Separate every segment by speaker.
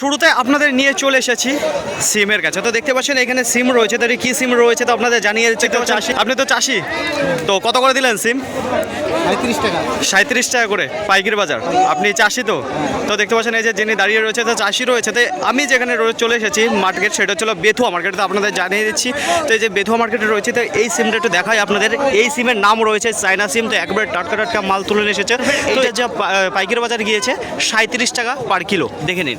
Speaker 1: শুরুতে আপনাদের নিয়ে চলে এসেছি সিমের কাছে। তো দেখতে পাচ্ছেন এখানে সিম রয়েছে। তো কি সিম রয়েছে? তো আপনাদের জানিয়ে আপনি তো চাষি? তো কত করে দিলেন সিম? সাঁত্রিশ টাকা। করে পাইকারি বাজার। আপনি চাষি তো? তো দেখতে পাচ্ছেন এই যে যিনি দাঁড়িয়ে রয়েছে, তো চাষি রয়েছে। তো আমি যেখানে চলে এসেছি মার্কেট, সেটা হচ্ছে বেথুয়া মার্কেট। তো আপনাদের জানিয়ে দিচ্ছি, তো এই যে বেথুয়া মার্কেটে রয়েছে, তো এই সিমটা একটু দেখাই আপনাদের। এই সিমের নাম রয়েছে চাইনা সিম। তো একবারে টাটকা টাটকা মাল তুলে এসেছে। তো যা পাইকারি বাজার গিয়েছে সাঁত্রিশ টাকা পার কিলো। দেখে নিন।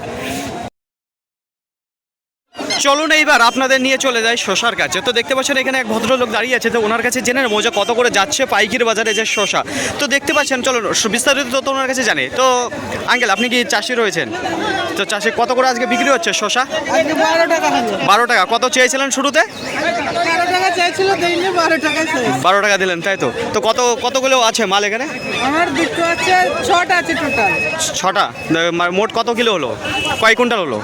Speaker 1: চলুন এইবার আপনাদের নিয়ে চলে যাই শশার কাছে। তো দেখতে পাচ্ছেন এখানে এক ভদ্রলোক দাঁড়িয়ে আছে তো ওনার কাছে জেনে নেব যে কত করে যাচ্ছে পাইকির বাজারে যে শশা। তো দেখতে পাচ্ছেন চলুন বিস্তারিত তো ওনার কাছে জানে। তো আঙ্কেল আপনি কি চাষি রয়েছেন? তো চাষি কত করে আজকে বিক্রি হচ্ছে শশা?
Speaker 2: বারো টাকা
Speaker 1: বারো টাকা কত চেয়েছিলেন শুরুতে?
Speaker 2: বারো টাকা
Speaker 1: দিলেন তাই তো? তো কত কতগুলো আছে মাল এখানে?
Speaker 2: আমার দুটো আছে ছটা আছে টোটাল
Speaker 1: ছটা? মোট কত কিলো হলো? কয় কুইন্টাল হলো?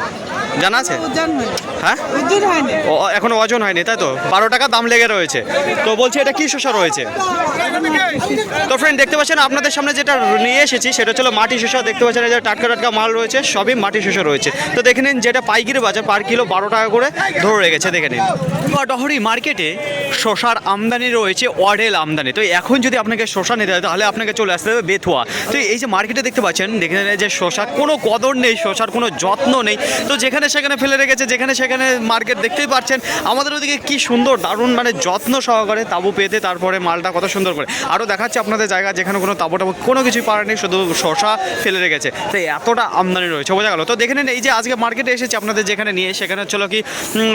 Speaker 1: জানা আছে? হ্যাঁ?
Speaker 2: ওজন হয়নি।
Speaker 1: ও এখনও ওজন হয়নি তাই তো? বারো টাকা দাম লেগে রয়েছে। তো বলছি এটা কি শসা রয়েছে? তো ফ্রেন্ড দেখতে পাচ্ছেন আপনাদের সামনে যেটা নিয়ে এসেছি সেটা হচ্ছিল মাটি শসা। দেখতে পাচ্ছেন এই যে টাটকা টাটকা মাল রয়েছে সবই মাটি শসা রয়েছে। তো দেখে নিন যেটা পাইকারি বাজার পার কিলো বারো টাকা করে ধরে রেখেছে দেখে নিন। ডহরি মার্কেটে শশার আমদানি রয়েছে অডেল আমদানি। তো এখন যদি আপনাকে শশা নিতে হয় তাহলে আপনাকে চলে আসতে হবে বেথুয়া। তো এই যে মার্কেটে দেখতে পাচ্ছেন দেখে নিন যে শশা কোনো কদর নেই শশার কোনো যত্ন নেই। তো যেখানে সেখানে ফেলে রেখেছে যেখানে সেখানে মার্কেট দেখতেই পাচ্ছেন। আমাদের ওদিকে কি সুন্দর দারুণ মানে যত্ন সহকারে তাবু পেতে তারপরে মালটা কত সুন্দর করে। আরও দেখাচ্ছে আপনাদের জায়গা যেখানে কোনো তাবু টাবু কোনো কিছুই পারে নেই শুধু শশা ফেলে রেখেছে। তো এতটা আমদানি রয়েছে, বোঝা গেল। তো দেখে নিন, এই যে আজকে মার্কেটে এসেছে আপনাদের যেখানে নিয়ে, সেখানে হচ্ছিল কি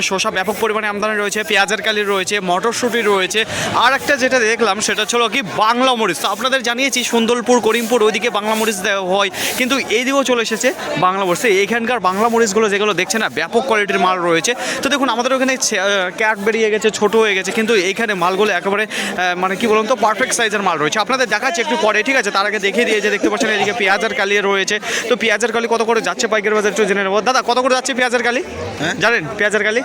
Speaker 1: শসা ব্যাপক পরিমাণে আমদানি রয়েছে, পেঁয়াজের কালি রয়েছে, মটরশুঁটি রয়েছে। আর একটা যেটা দেখলাম, সেটা ছিল কি, বাংলা মরিচ। তো আপনাদের জানিয়েছি, সুন্দরপুর, করিমপুর, ওইদিকে বাংলা মরিচ হয়। কিন্তু এই দিকেও চলে এসেছে বাংলা মরিচ। এইখানকার বাংলা মরিচগুলো যেগুলো দেখছে না, ব্যাপক কোয়ালিটির মাল রয়েছে। তো দেখুন আমাদের ওখানে ক্যাট বেরিয়ে গেছে ছোট হয়ে গেছে কিন্তু এইখানে মালগুলো একেবারে মানে কি বলুন তো পারফেক্ট সাইজের মাল রয়েছে। আপনাদের দেখাচ্ছে একটু পরে ঠিক আছে? তার আগে দেখিয়ে দিয়েছে দেখতে পাচ্ছেন এদিকে পেঁয়াজের কালি রয়েছে। তো পেঁয়াজের কালি কত করে যাচ্ছে পাইকারি বাজার একটু জেনে নেব। দাদা কত করে যাচ্ছে পেঁয়াজের কালি? জানেন পেঁয়াজের কালি?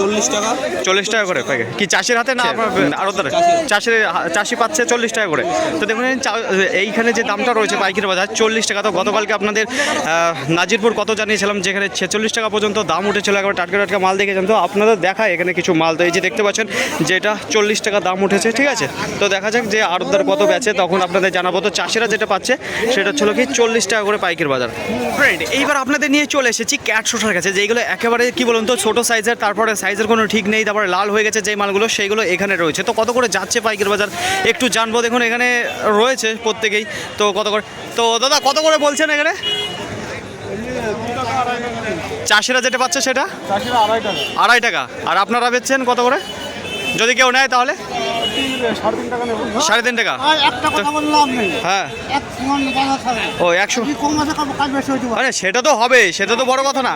Speaker 3: চল্লিশ টাকা।
Speaker 1: চল্লিশ টাকা করে পাইকারি। কি চাষির হাতে না আপনার আরও চাষির চাষি পাচ্ছে চল্লিশ টাকা করে। তো দেখুন এইখানে যে দামটা রয়েছে পাইকারি বাজার চল্লিশ টাকা। তো গতকালকে আপনাদের নাজিরপুর কত জানিয়েছিলাম যেখানে ছেচল্লিশ টাকা পর্যন্ত দাম উঠেছিল একবার টাটকা টাটকা মাল দেখেছেন তো আপনাদের দেখায় এখানে কিছু মাল। তো এই যে দেখতে পাচ্ছেন, যেটা চল্লিশ টাকা দাম উঠেছে, ঠিক আছে? তো দেখা যাক যে আরবদার কত বেচে, তখন আপনাদের জানাব। তো চাষিরা যেটা পাচ্ছে, সেটা ছিল কি চল্লিশ টাকা করে পাইকারি বাজার। ফ্রেন্ড এইবার আপনাদের নিয়ে চলে এসেছি ক্যাট শসার কাছে যেগুলো একেবারে কি বলুন তো, ছোটো সাইজের তারপরে সাইজের কোনো ঠিক নেই, তারপরে লাল হয়ে গেছে যে মালগুলো, সেইগুলো এখানে রয়েছে। তো কত করে যাচ্ছে পাইকারি বাজার? একটু জানব, দেখুন এখানে রয়েছে প্রত্যেকেই। তো কত করে তো দাদা, কত করে বলছেন এখানে? চাষিরা যেটা পাচ্ছে সেটা?
Speaker 3: আড়াই টাকা।
Speaker 1: আর আপনারা বেচছেন কত করে? যদি কেউ নেয় তাহলে?
Speaker 3: সাড়ে তিন টাকা
Speaker 1: হ্যাঁ। ও একশো আরে সেটা তো হবে সেটা তো বড় কথা না।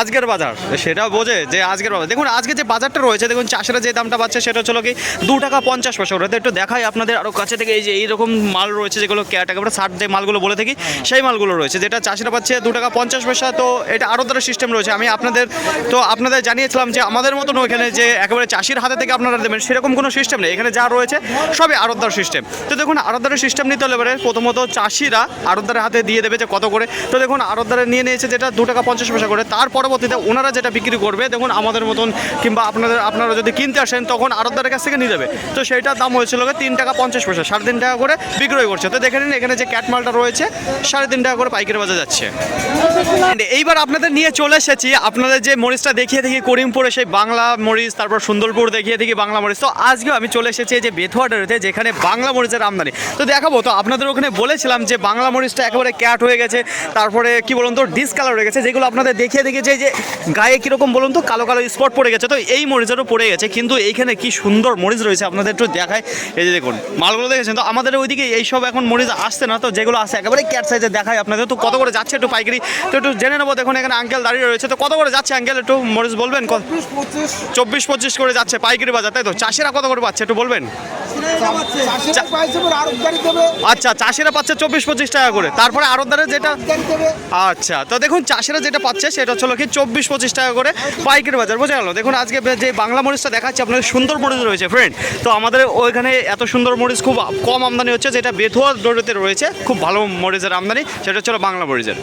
Speaker 1: আজকের বাজার সেটা বোঝে যে আজকের বাজার। দেখুন আজকে যে বাজারটা রয়েছে দেখুন চাষিরা যে দামটা পাচ্ছে সেটা হচ্ছিল কি দু টাকা পঞ্চাশ পয়সা করে। তো একটু দেখাই আপনাদের আরও কাছে থেকে এই যে এইরকম মাল রয়েছে যেগুলো ক্যাট একেবারে ষাট যে মালগুলো বলে থাকি সেই মালগুলো রয়েছে যেটা চাষিরা পাচ্ছে দু টাকা পঞ্চাশ পয়সা। তো এটা আরও দ্বারা সিস্টেম রয়েছে। আমি আপনাদের তো আপনাদের জানিয়েছিলাম যে আমাদের মতন ওইখানে যে একেবারে চাষির হাতে থেকে আপনারা দেবেন সেরকম কোনো সিস্টেম নেই। এখানে যা রয়েছে সবই আরতদার সিস্টেম। তো দেখুন, আরতদারের সিস্টেম নিতে হলে এবারে প্রথমত চাষিরা আরতদারের হাতে দিয়ে দেবে যে কত করে। তো দেখুন, আরতদারে নিয়ে নিয়েছে যেটা দু টাকা পঞ্চাশ পয়সা করে। তার পরবর্তীতে ওনারা যেটা বিক্রি করবে, দেখুন, আমাদের মতন কিংবা আপনাদের, আপনারা যদি কিনতে আসেন, তখন আরতদারের কাছ থেকে নিয়ে যাবে। তো সেইটার দাম হয়েছিল তিন টাকা পঞ্চাশ পয়সা, সাড়ে তিন টাকা করে বিক্রয় করছে। তো দেখে নিন, এখানে যে ক্যাটমালটা রয়েছে, সাড়ে তিন টাকা করে পাইকারি বাজার যাচ্ছে। এইবার আপনাদের নিয়ে চলে এসেছি। আপনাদের যে মরিচটা দেখিয়ে থাকি করিমপুরে সেই বাংলা মরিচ, তারপর সুন্দরপুর দেখিয়ে থাকি বাংলা মরিচ। তো আজকেও আমি চলে এসেছি যে বেথুয়াডারেতে যেখানে বাংলা মরিচের আমদানি। তো দেখাবো তো আপনাদের ওখানে বলেছিলাম যে বাংলা মরিচটা একেবারে ক্যাট হয়ে গেছে তারপরে কি বলুন তো ডিসকালার হয়ে গেছে যেগুলো আপনাদের দেখিয়ে দেখিয়েছে এই যে গায়ে কীরকম বলুন তো কালো কালো স্পট পড়ে গেছে। তো এই মরিচেরও পড়ে গেছে কিন্তু এইখানে কি সুন্দর মরিচ রয়েছে আপনাদের একটু দেখায় এই যে দেখুন মালগুলো দেখেছেন তো আমাদের ওইদিকে এইসব এখন মরিচ আসছে না তো যেগুলো আসে একেবারে ক্যাট সাইজে দেখায় আপনাদের। তো কত করে যাচ্ছে একটু পাইকারি তো একটু জেনে নেব দেখুন এখানে আঙ্কেল দাঁড়িয়ে রয়েছে তো কত করে যাচ্ছে আঙ্কেল একটু মরিচ বলবেন? কত চব্বিশ পঁচিশ করে যাচ্ছে পাইকারি বাজার তাই তো? চাষিরা কত করে পাচ্ছে একটু বলবেন? আচ্ছা চাষিরা পাচ্ছে চব্বিশ পঁচিশ টাকা করে। তারপরে আরতদারে যেটা আচ্ছা তো দেখুন, চাষিরা যেটা পাচ্ছে সেটা হচ্ছে কি চব্বিশ পঁচিশ টাকা করে পাইকারি বাজার। বোঝা গেল? দেখুন, আজকে যে বাংলা মরিচটা দেখাচ্ছে, আপনাদের সুন্দর মরিচ রয়েছে ফ্রেন্ড তো আমাদের ওইখানে এত সুন্দর মরিচ খুব কম আমদানি হচ্ছে, যেটা বেথুয়া ডোরেতে রয়েছে, খুব ভালো মরিচের আমদানি, সেটা হচ্ছে বাংলা মরিচের।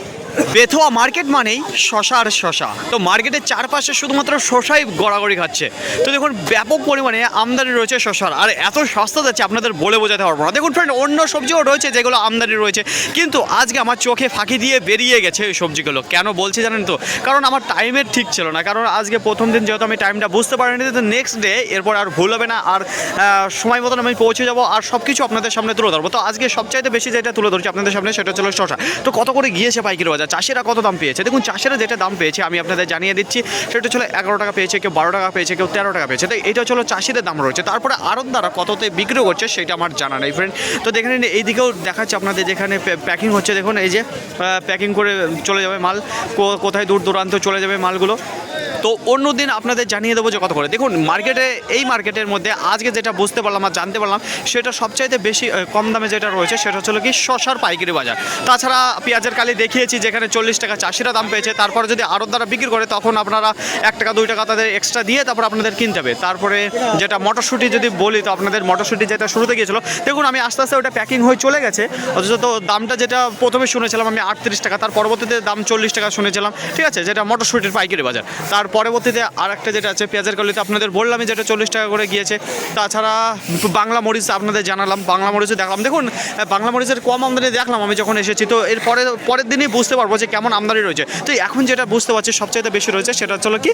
Speaker 1: বেথুয়া মার্কেট মানেই শশা আর শশা। তো মার্কেটের চারপাশে শুধুমাত্র শশাই গড়াগড়ি খাচ্ছে। তো দেখুন, ব্যাপক পরিমাণে আমদানি রয়েছে শশার। আর এত সস্তা যাচ্ছে আপনাদের বলে বোঝাতে পারব না। দেখুন ফ্রেন্ড অন্য সবজিও রয়েছে যেগুলো আমদানি রয়েছে। কিন্তু আজকে আমার চোখে ফাঁকি দিয়ে বেরিয়ে গেছে ওই সবজিগুলো। কেন বলছি জানেন তো? কারণ আমার টাইমের ঠিক ছিল না। কারণ আজকে প্রথম দিন যেহেতু আমি টাইমটা বুঝতে পারিনি, তো নেক্সট ডে এরপর আর ভুল হবে না। আর সময় মতন আমি পৌঁছে যাব আর সব কিছু আপনাদের সামনে তুলে ধরবো। তো আজকে সবচাইতে বেশি যেটা তুলে ধরছি আপনাদের সামনে, সেটা ছিল শশা। তো কত করে গিয়েছে পাইকারি বাজার? চাষিরা কত দাম পেয়েছে? দেখুন, চাষিরা যেটা দাম পেয়েছে, আমি আপনাদের জানিয়ে দিচ্ছি, সেটা ছিল এগারো টাকা পেয়েছে, কেউ বারো টাকা পেয়েছে, কেউ তেরো টাকা পেয়েছে। তাই এটা ছিল চাষিদের দাম রয়েছে। তারপরে আরও দ্বারা কততে বিক্রি করছে, সেটা আমার জানা নেই ফ্রেন্ড তো দেখে নিন, এইদিকেও দেখাচ্ছে আপনাদের যেখানে প্যাকিং হচ্ছে। দেখুন, এই যে প্যাকিং করে চলে যাবে মাল কোথায় দূর দূরান্ত চলে যাবে মালগুলো। তো অন্য দিন আপনাদের জানিয়ে দেবো যে কত করে। দেখুন মার্কেটে এই মার্কেটের মধ্যে আজকে যেটা বুঝতে পারলাম আর জানতে পারলাম, সেটা সবচাইতে বেশি কম দামে যেটা রয়েছে, সেটা হচ্ছে কি শশার পাইকারি বাজার। তাছাড়া পেঁয়াজের কালি দেখিয়েছি, যেখানে চল্লিশ টাকা চাষিরা দাম পেয়েছে। তারপরে যদি আরও দ্বারা বিক্রি করে, তখন আপনারা এক টাকা, দুই টাকা তাদের এক্সট্রা দিয়ে তারপর আপনাদের কিনতে হবে। তারপরে যেটা মটরশুঁটি যদি বলি, তো আপনাদের মটরশুঁটি যেটা শুরুতে গিয়েছিল, দেখুন আমি আস্তে আস্তে ওটা প্যাকিং হয়ে চলে গেছে। অথচ তো দামটা যেটা প্রথমে শুনেছিলাম আমি আটত্রিশ টাকা, তার পরবর্তীতে দাম চল্লিশ টাকা শুনেছিলাম। ঠিক আছে, যেটা মটরশুঁটির পাইকারি বাজার। তার পরবর্তীতে আর একটা যেটা আছে, পেঁয়াজের কলিতে আপনাদের বললামই যেটা চল্লিশ টাকা করে গিয়েছে। তাছাড়া বাংলা মরিচ আপনাদের জানালাম, বাংলা মরিচও দেখলাম। দেখুন বাংলা মরিচের কম আমদানি দেখলাম আমি যখন এসেছি, তো এর পরে, পরের দিনই বুঝতে পারব যে কেমন আমদানি রয়েছে। তো এখন যেটা বুঝতে পারছি, সবচাইতে বেশি রয়েছে, সেটা হচ্ছে কি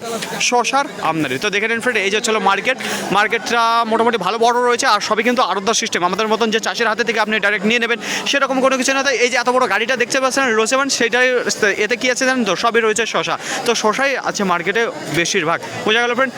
Speaker 1: শশার আমদানি। তো দেখে নিন ফ্রেন্ড এই যে হচ্ছিল মার্কেট মার্কেটটা মোটামুটি ভালো বড় রয়েছে, আর সবই কিন্তু আরদার সিস্টেম আমাদের মতন যে চাষের হাতে থেকে আপনি ডাইরেক্ট নিয়ে নেবেন, সেরকম কোনো কিছু না। তাই এই যে এত বড় গাড়িটা দেখতে পাচ্ছেন রোসেমান সেটাই, এতে কি আছে জানেন তো? সবই রয়েছে শশা তো শশাই আছে মার্কেটে বেশিরভাগ। বোঝা গেল ফ্রেন্ড